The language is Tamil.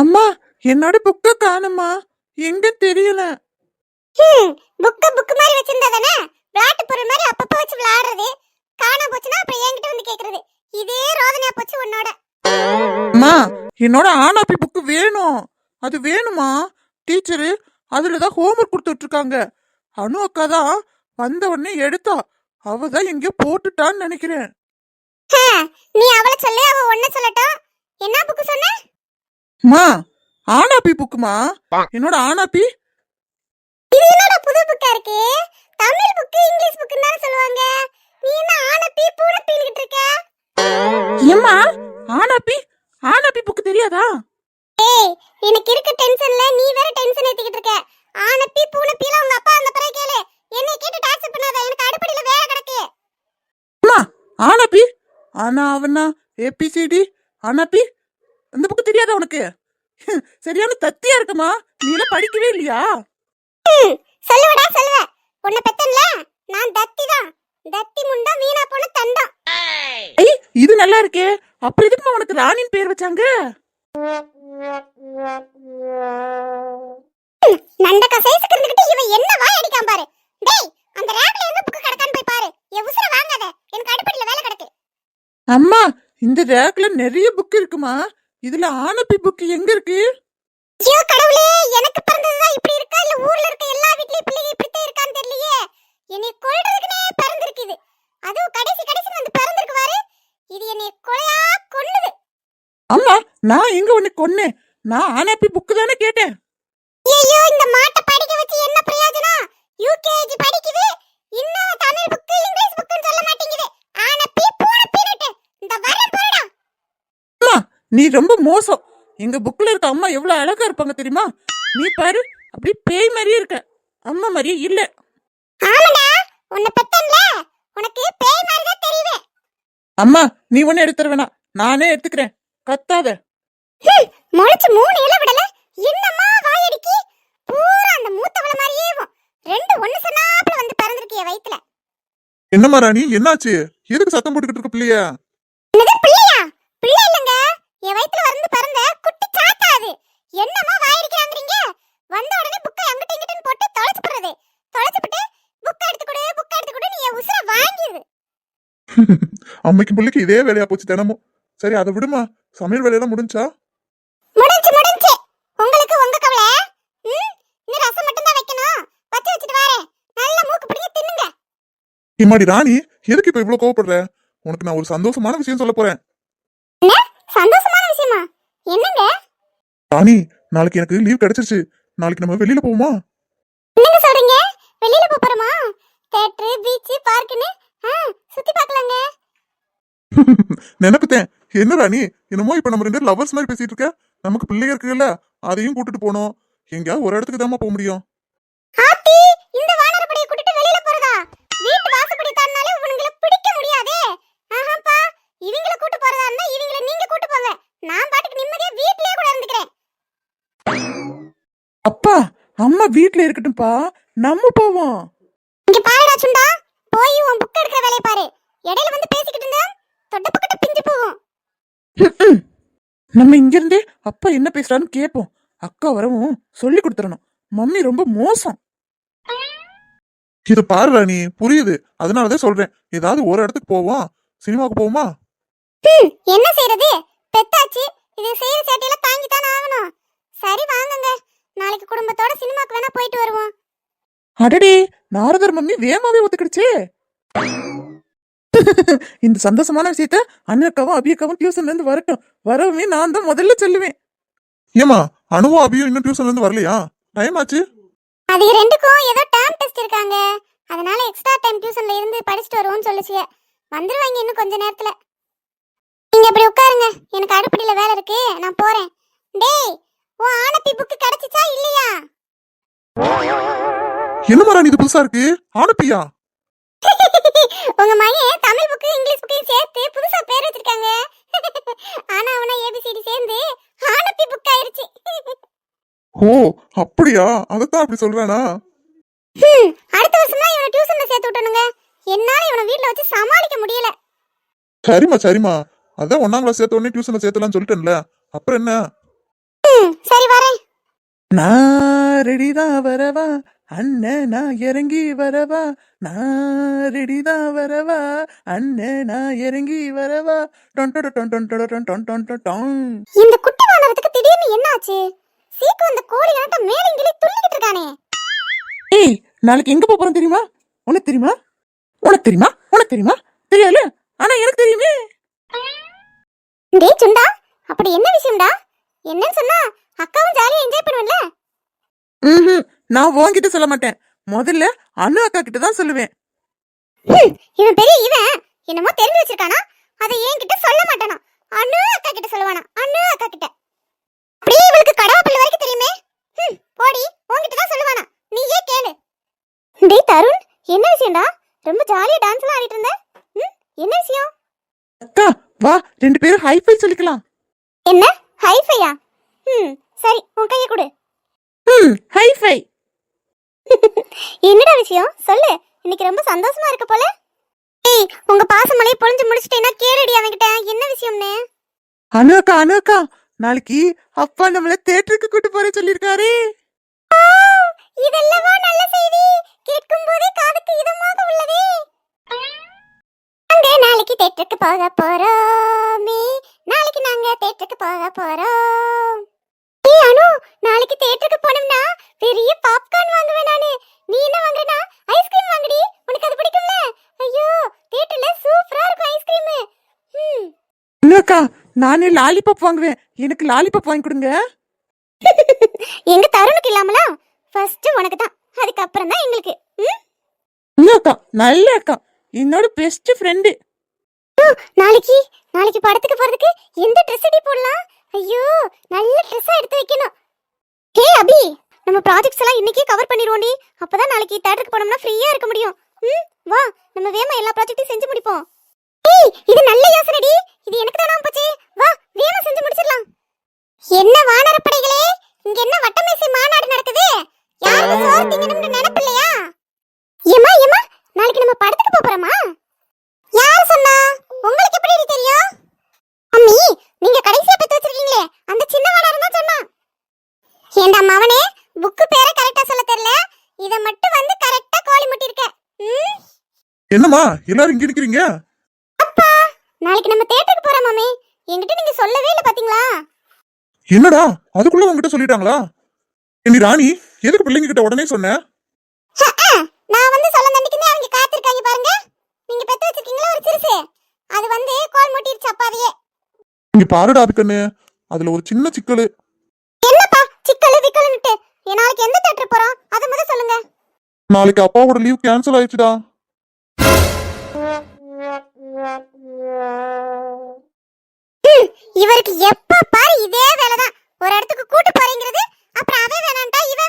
அம்மா என்னோட புக்க காணுமா எங்க தெரியல. புக்கு புக்கு மாதிரி வச்சிருந்தா தானே? விளையாட்டு பொருள் மாதிரி அப்பப்போ வச்சு விளையாடுறது. காணாம போச்சுன்னா அப்புறம் என்கிட்ட வந்து கேக்குறது. இதே ரோதனையா போச்சு உன்னோட. அம்மா என்னோட ஆனாப்பி புக்கு வேணும். அது வேணுமா? டீச்சரு அதுல தான் ஹோம்ஒர்க் கொடுத்துட்டு இருக்காங்க. அனு அக்கா தான் வந்த உடனே எடுத்தா. அவ தான் எங்கேயோ போட்டுட்டான்னு நினைக்கிறேன். நீ அவளை சொல்லு அவ ஒன்ன சொல்லட்டும். என்ன புக்கு சொன்ன? அம்மா ஆனாப்பி புக்குமா? என்னோட ஆனாப்பி இது என்னடா புது புக்கா இருக்கு? தமிழ் புக்கு இங்கிலீஷ் புக்குன்னு தானே சொல்லுவாங்க. நீ என்ன ஆனப்பி பூனப்பின்னுகிட்டு இருக்க? ஏம்மா ஆனாப்பி ஆனாப்பி புக்கு தெரியாதா? ஏய் எனக்கு இருக்க டென்ஷன்ல நீ வேற டென்ஷன் ஏத்திக்கிட்டு இருக்க. ஆனப்பி பூனப்பிலாம் உங்க அப்பா அந்த பிறகு கேளு. என்னை கேட்டு டார்ச்சர் பண்ணாத. எனக்கு அடுப்படியில வேலை கிடக்கு. அம்மா ஆனாப்பி ஆனா அவனா ஏபிசிடி ஆனாப்பி இந்த புக்கு தெரியாதா உனக்கு? சரியான தத்தியா இருக்குமா நீ எல்லாம் படிக்கவே இல்லையா? சொல்லுவடா சொல்லுவ. உன்னை பெத்தன்ல நான் தத்தி தான். தத்தி முண்டா வீணா போன தண்டம். ஐ இது நல்லா இருக்கே. அப்புறம் எதுக்குமா உனக்கு ராணின்னு பேர் வச்சாங்க? நண்டக்கா சைஸ்க்கு இருந்துகிட்டு இவன் என்ன வாய் அடிக்காம பாரு. டேய் அந்த ரேக்ல என்ன புக்கு கிடக்கான்னு போய் பாரு. என் உசுர வாங்காத. எனக்கு அடுப்படியில வேலை கிடக்கு. அம்மா இந்த ரேக்ல நிறைய புக் இருக்குமா? இதுல ஆனப்பி புக் எங்க இருக்கு? ஐயோ கடவுளே எனக்கு பிறந்ததுதான் இப்படி இருக்கா? இல்ல ஊர்ல இருக்க எல்லா வீட்லயும் பிள்ளைங்க இப்படித்தான் இருக்கான்னு தெரியலையே. என்னை கொல்றதுக்குனே பிறந்திருக்கு இது அதுவும் கடைசி கடைசி வந்து பிறந்திருக்கு பாரு. இது என்னை கொலையா கொன்னுது. அம்மா நான் எங்க உன்னை கொன்னேன்? நான் ஆனாப்பி புக்கு தானே கேட்டேன். ஐயோ இந்த மாட்டை படிக்க வச்சு என்ன பிரயோஜனம்? யூகேஜி படிக்குது இன்னும் தமிழ் புக்கு இங்கிலீஷ் புக்குன்னு சொல்ல மாட்டேங்குது ஆனா பீ பூன பீனுட்டு இந்த வரேன் போடா அம்மா நீ ரொம்ப மோசம். எங்க புக்ல இருக்க அம்மா எவ்வளவு அழகா இருப்பாங்க தெரியுமா? நீ பாரு அப்படி பேய் மாதிரியே இருக்க. அம்மா மாதிரியே இல்ல. ஆமாடா உன்னை பெத்தன்ல. உனக்கு பேய் மாதிரி தான் தெரியுது. அம்மா நீ ஒண்ணு எடுத்துற வேணாம். நானே எடுத்துக்கிறேன். கத்தாத. முளைச்சு மூணு இலை விடல. என்னம்மா வாயடிக்கி பூரா அந்த மூத்தவள மாதிரியே இருக்கும். ரெண்டு ஒண்ணு சொன்னாப்புல வந்து பிறந்திருக்கிய வயித்துல. என்னம்மா ராணி என்னாச்சு? எதுக்கு சத்தம் போட்டுக்கிட்டு இருக்க பிள்ளையா? என் வயித்துல வந்து பிறந்த குட்டி சாத்தா அது. என்னம்மா வாயடிக்கிறாங்கறீங்க வந்த உடனே புக்கை அங்கிட்ட இங்கிட்டன்னு போட்டு தொலைச்சு போடுறது. தொலைச்சு போட்டு புக்கை எடுத்து கொடு புக்கை எடுத்து கொடு நீ என் உசுர வாங்கிடுது அம்மைக்கு பிள்ளைக்கு இதே வேலையா போச்சு தினமும். சரி அதை விடுமா? சமையல் வேலையெல்லாம் முடிஞ்சா? முடிஞ்சு முடிஞ்சு. உங்களுக்கு உங்க கவலை? இன்னும் ரசம் மட்டும் தான் வைக்கணும். வச்சு வச்சுட்டு வரேன் நல்ல மூக்கு பிடிக்க தின்னுங்க. இம்மாடி ராணி எதுக்கு இப்ப இவ்வளவு கோவப்படுற? உனக்கு நான் ஒரு சந்தோஷமான விஷயம் சொல்ல போறேன். சந்தோஷமான விஷயமா? என்னங்க? ராணி நாளைக்கு எனக்கு லீவ் கிடைச்சிருச்சு. நாளைக்கு நம்ம வெளியில போவோமா? என்னங்க சொல்றீங்க? வெளியில போப் போறோமா? தியேட்டர் பீச் பார்க்குன்னு ஆ சுத்தி பார்க்கலாங்க. நினைப்புத்தேன். என்ன ராணி என்னமோ இப்ப நம்ம ரெண்டு லவர்ஸ் மாதிரி பேசிட்டு இருக்க? நமக்கு பிள்ளைங்க இருக்குல்ல அதையும் கூட்டிட்டு போனோம் எங்கேயாவது ஒரு இடத்துக்கு தாம்மா போக முடியும். ஆத்தி இந்த வானரப்படையை கூட்டிட்டு வெளியில போறதா? வீட்டு வாசப்படி தாண்டாலே உங்களை பிடிக்க முடியாதே. ஆஹாப்பா இவங்கள கூட்டு போறதா இருந்தா இவங்கள நீங்க கூட்டு போங்க நான் பாட்டுக்கு நிம்மதியா வீட்லயே கூட இருந்துக்கிறேன் அப்பா அம்மா வீட்ல இருக்கட்டும்பா நம்ம போவோம். இங்க பாருடா சுண்டா போய் உன் புக் எடுக்கிற வேலையை பாரு. இடையில வந்து பேசிக்கிட்டு இருந்தா தொட்ட பக்கட்ட பிஞ்சு போகும். ம்ம். நம்ம இங்க இருந்தே அப்பா என்ன பேசுறான்னு கேட்போம் அக்கா வரவும் சொல்லி கொடுத்துறணும் மம்மி ரொம்ப மோசம். இது பாரு ராணி புரியுது. அதனாலதான் சொல்றேன். ஏதாவது ஒரு இடத்துக்கு போவோம். சினிமாவுக்கு போவோமா? ஹம், என்ன செய்யறது பெத்தாச்சு. இது செய்யற சேட்டையில ஆகணும். சரி வாங்குங்க நாளைக்கு குடும்பத்தோட சினிமாக்கு வேணா போயிட்டு வருவோம். அடடே நாரதர் மம்மி வேகமாவே ஒத்துக்கிடுச்சே. இந்த சந்தோஷமான விஷயத்த அண்ணக்காவும் அபியக்காவும் டியூஷன்ல இருந்து வரட்டும். வரவே நான் தான் முதல்ல சொல்லுவேன். ஏமா அனுவும் அபியும் இன்னும் டியூஷன்ல இருந்து வரலையா? டைம் ஆச்சு. அதுக்கு ரெண்டுக்கும் ஏதோ டேர்ம் டெஸ்ட் இருக்காங்க. அதனால எக்ஸ்ட்ரா டைம் டியூஷன்ல இருந்து படிச்சுட்டு வருவோம்னு சொல்லுச்சுங்க. வந்துருவாங்க இன்னும் கொஞ்ச நேரத்துல. நீங்க இப்படி உட்காருங்க. எனக்கு அடுப்படியில வேலை இருக்கு. நான் போறேன். டேய் உன் ஆனப்பி புக்கு கிடைச்சிச்சா இல்லையா? என்ன மாறாணி இது புதுசா இருக்கு? ஆனப்பியா? உங்க மகன் தமிழ் புக்கு இங்கிலீஷ் புக்கையும் சேர்த்து புதுசா பேர் வச்சிருக்காங்க. ஆனா அவனா ஏபிசிடி சேர்ந்து ஆனப்பி புக் ஆயிருச்சு. ஓ அப்படியா? அதத்தான் அப்படி சொல்றானா? அடுத்த வருஷம் இவனை டியூஷன்ல சேர்த்து விட்டணுங்க. என்னால இவனை வீட்ல வச்சு சமாளிக்க முடியல. சரிம்மா சரிம்மா. அதான் ஒன்னாம் கிளாஸ் சேர்த்த உடனே டியூஷன்ல சேர்த்தலாம்னு சொல்லிட்டேன்ல. அப்புறம் என்ன? ம் சரி வரேன். நான் ரெடிதான் வரவா அண்ணன் நான் இறங்கி வரவா. நான் ரெடிதான் வரவா அண்ணன் நான் இறங்கி வரவா. டொன் டொட டொன் டொன் டொட டொன் டொன் டொன் டொன் டொன். இந்த குட்டி வானரத்துக்கு திடீர்னு என்ன ஆச்சு சீக்கு வந்த கோழி ஆட்டம் மேல இங்கிலே துள்ளிக்கிட்டு இருக்கானே. ஏய் நாளைக்கு எங்க போறோம் தெரியுமா? உனக்கு தெரியுமா? உனக்கு தெரியுமா? உனக்கு தெரியுமா? தெரியாது ஆனா எனக்கு தெரியுமே. டேய் சுண்டா அப்படி என்ன விஷயம்டா? என்னன்னு சொன்னா அக்காவும் ஜாலியா என்ஜாய் பண்ணுவேன்ல? ம்ஹும். நான் உன்கிட்ட சொல்ல மாட்டேன். முதல்ல அனு அக்கா கிட்ட தான் சொல்லுவேன். இவன் பெரிய இவன். என்னமோ தெரிஞ்சு வச்சிருக்கானா? அதை என்கிட்ட சொல்ல மாட்டானா? அண்ணு அக்கா கிட்ட சொல்லுவானா? அண்ணு அக்கா கிட்ட. அப்படியே இவளுக்கு கடவாப்பல் வரைக்கும் தெரியுமே. ஹம், போடி உன்கிட்ட தான் சொல்லுவானா? நீயே கேளு. டேய் தருண் என்ன விஷயம்டா? ரொம்ப ஜாலியா டான்ஸ் எல்லாம் ஆடிட்டு இருந்த. ம், என்ன விஷயம்? அக்கா வா ரெண்டு பேரும் ஹைஃபை சொல்லிக்கலாம். என்ன? ஹைஃபையா ம் சரி உன் கையை கொடு. ம் ஹைஃபை என்னடா விஷயம்? சொல்லு. இன்னைக்கு ரொம்ப சந்தோஷமா இருக்க போல. ஏய் உங்க பாசமலையை பொழிஞ்சு முடிச்சிட்டேன்னா கேளுடி அவன்கிட்ட. என்ன விஷயம்னு? அனு அக்கா அனு அக்கா நாளைக்கு அப்பா நம்மள தேட்டருக்கு கூட்டு போற சொல்லிருக்காரு இதெல்லவா நல்ல செய்தி? கேட்கும் போதே காதுக்கு இதமாக உள்ளதே. நாங்க நாளைக்கு தேட்டருக்கு போக போறோமே. நாளைக்கு நாங்க தேட்டருக்கு போக போறோம். ஏய் அனு நாளைக்கு தேட்டருக்கு போனோம்னா பெரிய பாப்கார்ன் வாங்குவேன் நானு. நீ என்ன வாங்குறனா? ஐஸ்கிரீம் வாங்குடி. உனக்கு அது பிடிக்கும்ல? ஐயோ தியேட்டர்ல சூப்பரா இருக்கும் ஐஸ்கிரீம் ம். அக்கா நானே லாலிபாப் வாங்குவேன். எனக்கு லாலிபாப் வாங்கி கொடுங்க. எங்க தருணுக்கு இல்லாமலா? ஃபர்ஸ்ட் உனக்கு தான் அதுக்கப்புறம் தான் எங்களுக்கு. ம்? அக்கா நல்ல அக்கா. என்னோட பெஸ்ட் ஃப்ரெண்டு நாளைக்கு நாளைக்கு படத்துக்கு போறதுக்கு எந்த ட்ரெஸ் அடி போடலாம்? ஐயோ நல்ல ட்ரெஸ்ஸா எடுத்து வைக்கணும். ஹே அபி நம்ம ப்ராஜெக்ட்ஸ் எல்லாம் இன்னைக்கே கவர் பண்ணிடுவோம் டி அப்பதான் நாளைக்கு தேட்டருக்கு போனோம்னா ஃப்ரீயா இருக்க முடியும். ம் வா நம்ம வேமா எல்லா ப்ராஜெக்ட்டையும் செஞ்சு முடிப்போம். ஏய் இது நல்ல யோசனைடி. இது எனக்கு தானா போச்சு வா வேமா செஞ்சு முடிச்சிடலாம் என்ன வானரப்படைகளே இங்க என்ன வட்டமேசை மாநாடு நடக்குது யாரும் சோறு திங்கணும்னு நினைப்பு இல்லையா ஏமா ஏமா நாளைக்கு நம்ம படத்துக்கு போப் போறோமா யார் சொன்னா உங்களுக்கு எப்படி இது தெரியும் அம்மி நீங்க கடைசியா பெத்து வச்சிருக்கீங்களே அந்த சின்ன வானரம் தான் சொன்னா ஏண்டா மவனே புக்கு பேரை கரெக்டா சொல்ல தெரியல. இத மட்டும் வந்து கரெக்டா கோலி முட்டிருக்க ம்? என்னம்மா? எல்லாரும் இங்க இருக்கிறீங்க அப்பா நாளைக்கு நம்ம தியேட்டருக்கு போறோம் மாமி. என்கிட்ட நீங்க சொல்லவே இல்ல பாத்தீங்களா? என்னடா? அதுக்குள்ள உங்ககிட்ட சொல்லிட்டாங்களா? என்னி ராணி எதுக்கு பிள்ளைங்க கிட்ட உடனே சொன்ன? நான் வந்து சொல்ல நம்பிக்கையே அவங்க காத்திருக்காங்க பாருங்க. நீங்க பெத்து வச்சிருக்கீங்களா ஒரு சிறுசு? அது வந்து கோல் முட்டிருச்சு அப்பாவையே. இங்க பாருடா அதுக்கண்ணு அதுல ஒரு சின்ன சிக்கலு. என்னப்பா சிக்கலு விக்கலுன்னுட்டு. நாளைக்கு அப்பாவோட லீவ் கேன்சல் ஆயிடுச்சுடா. இவருக்கு எப்ப பாரு இதே வேலைதான். ஒரு இடத்துக்கு கூட்டு போறேங்கிறது அப்புறம் அவன் வேணான்டா இவன்